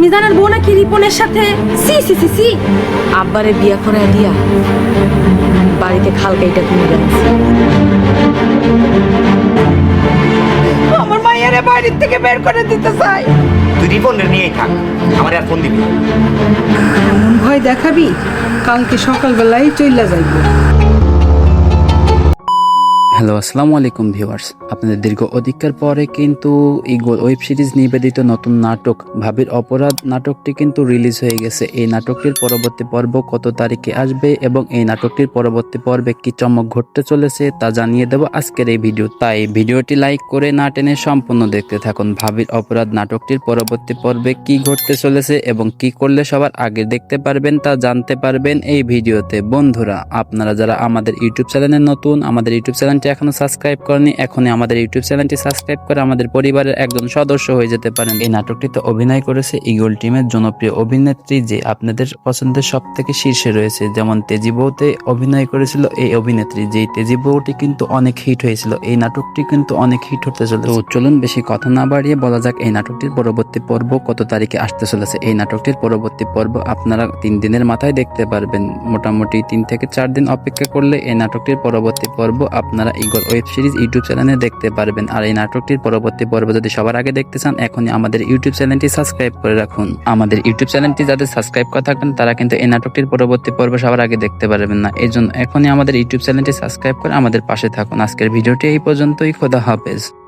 মিজানের বউ নাকি রিপনের সাথে সি সি সি সি? আব্বারে বিয়া করায় দিয়া বাড়িতে খালকাইটা কিনে গেছে আমার মায়ের বাড়ির থেকে বের করে দিতে চাই। তুই রিপনের নিয়েই থাক আমার আর ফোন দিবি না। ভয় দেখাবি? কালকে সকালবেলায় চইলা যাইব। হ্যালো আসসালামু আলাইকুম ভিউয়ার্স আপনাদের দীর্ঘ অধিকার পরে কিন্তু ইগল ওয়েব সিরিজ নিবেদিত নতুন নাটক, ভাবির অপরাধ নাটকটি কিন্তু রিলিজ হয়ে গেছে। এই নাটকটির পরবর্তী পর্ব কত তারিখে আসবে এবং এই নাটকটির পরবর্তী পর্বে কি চমক ঘটতে চলেছে তা জানিয়ে দেব আজকের এই ভিডিও তাই ভিডিওটি লাইক করে না টেনে সম্পূর্ণ দেখতে থাকুন। ভাবির অপরাধ নাটকটির পরবর্তী পর্বে কি ঘটতে চলেছে এবং কি করলে সবার আগে দেখতে পারবেন তা জানতে পারবেন এই ভিডিওতে বন্ধুরা, আপনারা যারা আমাদের ইউটিউব চ্যানেলে নতুন, আমাদের ইউটিউব চ্যানেলটি এখনও সাবস্ক্রাইব করেনি এখনই আমাদের ইউটিউব চ্যানেলটি সাবস্ক্রাইব করে আমাদের পরিবারের একজন সদস্য হয়ে যেতে পারেন। এই নাটকটিতে অভিনয় করেছে ইগল টিমের জনপ্রিয় অভিনেত্রী যে আপনাদের পছন্দের সব থেকে শীর্ষে রয়েছে যেমন তেজি বউতে অভিনয় করেছিল এই অভিনেত্রী যেই তেজি বউটি কিন্তু অনেক হিট হয়েছিল। এই নাটকটি কিন্তু অনেক হিট হতে চলেছে। তো চলুন বেশি কথা না বাড়িয়ে বলা যাক এই নাটকটির পরবর্তী পর্ব কত তারিখে আসতে চলেছে? এই নাটকটির পরবর্তী পর্ব আপনারা তিন দিনের মাথায় দেখতে পারবেন। মোটামুটি তিন থেকে চার দিন অপেক্ষা করলে এই নাটকটির পরবর্তী পর্ব আপনারা ইগল ওয়েব সিরিজ ইউটিউব চ্যানেলে দেখতে পারবেন। আর এই নাটকটির পরবর্তী পর্ব যদি সবার আগে দেখতে চান, এখনই আমাদের ইউটিউব চ্যানেলটি সাবস্ক্রাইব করে রাখুন। আমাদের ইউটিউব চ্যানেলটি যাদের সাবস্ক্রাইব করা থাকবেন তারা কিন্তু এই নাটকটির পরবর্তী পর্ব সবার আগে দেখতে পারবেন না। এই জন্য এখনই আমাদের ইউটিউব চ্যানেলটি সাবস্ক্রাইব করে আমাদের পাশে থাকুন। আজকের ভিডিওটি এই পর্যন্তই। খোদা হাফেজ।